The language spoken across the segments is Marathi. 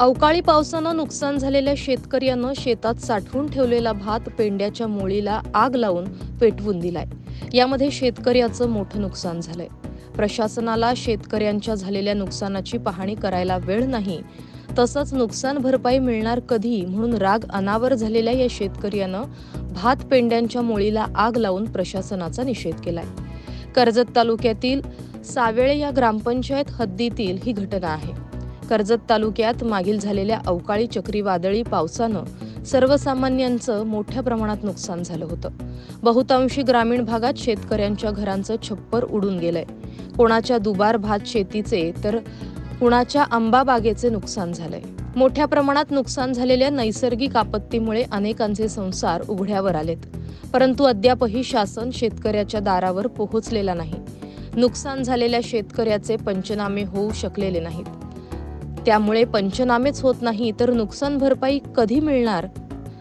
अवकाळी पावसानं नुकसान झालेल्या शेतकऱ्यानं शेतात साठवून ठेवलेला भात पेंड्याच्या मोळीला आग लावून पेटवून दिलाय. यामध्ये शेतकऱ्याचं मोठं नुकसान झालंय. प्रशासनाला शेतकऱ्यांच्या झालेल्या नुकसानाची पाहणी करायला वेळ नाही. तसंच नुकसान भरपाई मिळणार कधी म्हणून राग अनावर झालेल्या या शेतकऱ्यानं भात पेंड्यांच्या मोळीला आग लावून प्रशासनाचा निषेध केलाय. कर्जत तालुक्यातील सावेळे या ग्रामपंचायत हद्दीतील ही घटना आहे. कर्जत तालुक्यात मागील झालेल्या अवकाळी चक्रीवादळी पावसानं सर्वसामान्यांचं मोठ्या प्रमाणात नुकसान झालं होतं. बहुतांशी ग्रामीण भागात शेतकऱ्यांच्या घरांचं छप्पर उडून गेलंय. कोणाच्या दुबार भात शेतीचे तर कुणाच्या आंबा बागेचे नुकसान झालंय. मोठ्या प्रमाणात नुकसान झालेल्या नैसर्गिक आपत्तीमुळे अनेकांचे संसार उघड्यावर आलेत. परंतु अद्यापही शासन शेतकऱ्याच्या दारावर पोहोचलेला नाही. नुकसान झालेल्या शेतकऱ्याचे पंचनामे होऊ शकलेले नाहीत. त्यामुळे पंचनामेच होत नाही तर नुकसान भरपाई कधी मिळणार?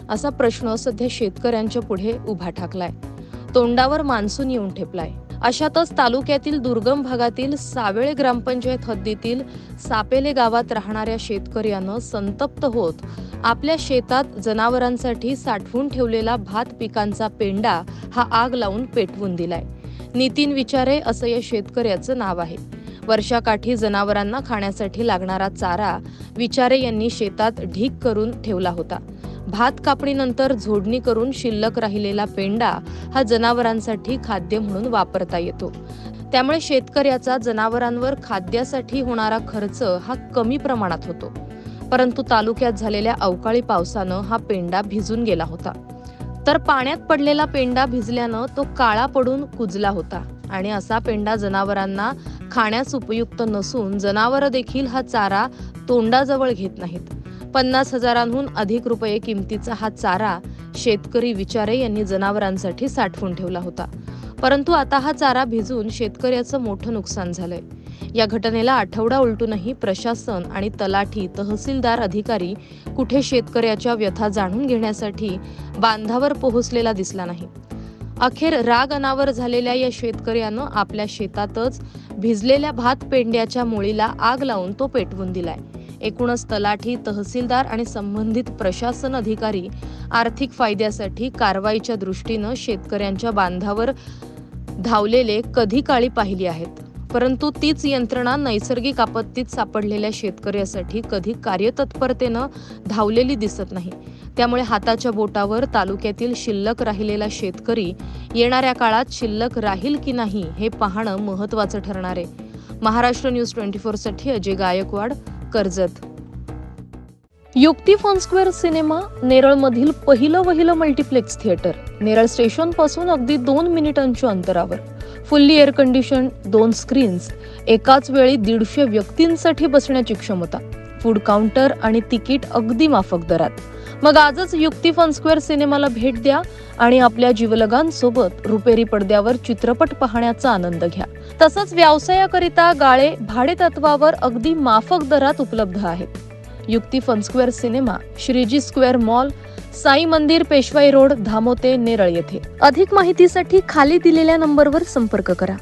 असा प्रश्न सध्या शेतकऱ्यांच्या पुढे उभा ठाकलाय. तोंडावर मान्सून येऊन ठेपलाय. अशातच तालुक्यातील दुर्गम भागातील सावेळे ग्रामपंचायत हद्दीतील सापेले गावात राहणाऱ्या शेतकऱ्यानं संतप्त होत आपल्या शेतात जनावरांसाठी साठवून ठेवलेला भात पिकांचा पेंडा हा आग लावून पेटवून दिलाय. नितीन विचारे असं या शेतकऱ्याचं नाव आहे. वर्षाकाठी जनावरांना खाण्यासाठी लागणारा चारा विचारे यांनी शेतात ढीक करून ठेवला होता. भात कापणीनंतर झोडणी करून शिल्लक राहिलेला पेंडा हा जनावरांसाठी खाद्य म्हणून वापरता येतो. त्यामुळे शेतकऱ्याचा जनावरांवर खाद्यासाठी होणारा खर्च हा कमी प्रमाणात होतो. परंतु तालुक्यात झालेल्या अवकाळी पावसानं हा पेंडा भिजून गेला होता. तर पाण्यात पडलेला पेंडा भिजल्यानं तो काळा पडून कुजला होता आणि असा पेंडा जनावरांना खाण्यास उपयुक्त नसून जनावर देखील हा चारा तोंडाजवळ घेत नाहीत. पन्नास हजारांहून अधिक रुपये किमतीचा हा चारा शेतकरी विचारे यांनी जनावरांसाठी साठवून ठेवला होता. परंतु आता हा चारा भिजून शेतकऱ्याचं मोठं नुकसान झालंय. या घटनेला आठवडा उलटूनही प्रशासन आणि तलाठी तहसीलदार अधिकारी कुठे शेतकऱ्याच्या व्यथा जाणून घेण्यासाठी बांधावर पोहोचलेला दिसला नाही. अखेर राग अनावर झालेल्या या शेतकऱ्यानं आपल्या शेतातच भिजलेल्या भात पेंड्याच्या मुळीला आग लावून तो पेटवून दिलाय. एकूणच तलाठी तहसीलदार आणि संबंधित प्रशासन अधिकारी आर्थिक फायद्यासाठी कारवाईच्या दृष्टीनं शेतकऱ्यांच्या बांधावर धावलेले कधी काळी पाहिली आहेत? परंतु तीच यंत्रणा नैसर्गिक आपत्तीत सापडलेल्या शेतकऱ्यासाठी कधी कार्यतत्परतेनं धावलेली दिसत नाही. त्यामुळे हाताच्या बोटावर तालुक्यातील शिल्लक राहिलेला शेतकरी येणाऱ्या काळात शिल्लक राहील की नाही हे पाहणं महत्वाचं ठरणार आहे. Maharashtra news twenty फोरसाठी Ajay Gaikwad Karjat. Yukti fun square cinema नेरळमधील पहिलं वहिलं मल्टिप्लेक्स थिएटर नेरळ स्टेशनपासून अगदी दोन मिनिटांच्या अंतरावर. फुल्ली एअर कंडिशन दोन स्क्रीन्स एकाच वेळी दीडशे व्यक्तींसाठी बसण्याची क्षमता फूड काउंटर आणि तिकीट अगदी माफक दरात. मग आजच युक्ती फॉनस्क्वेअर सिनेमाला भेट द्या आणि आपल्या जीवलगांसोबत रुपेरी पडद्यावर चित्रपट पाहण्याचा आनंद घ्या. तसंच व्यवसायाकरिता गाळे भाडेतत्वावर अगदी माफक दरात उपलब्ध आहेत. Yukti fun square cinema Shriji square mall Sai Mandir Peshwai road धामोते Neral येथे. अधिक माहितीसाठी खाली दिलेल्या नंबरवर संपर्क करा.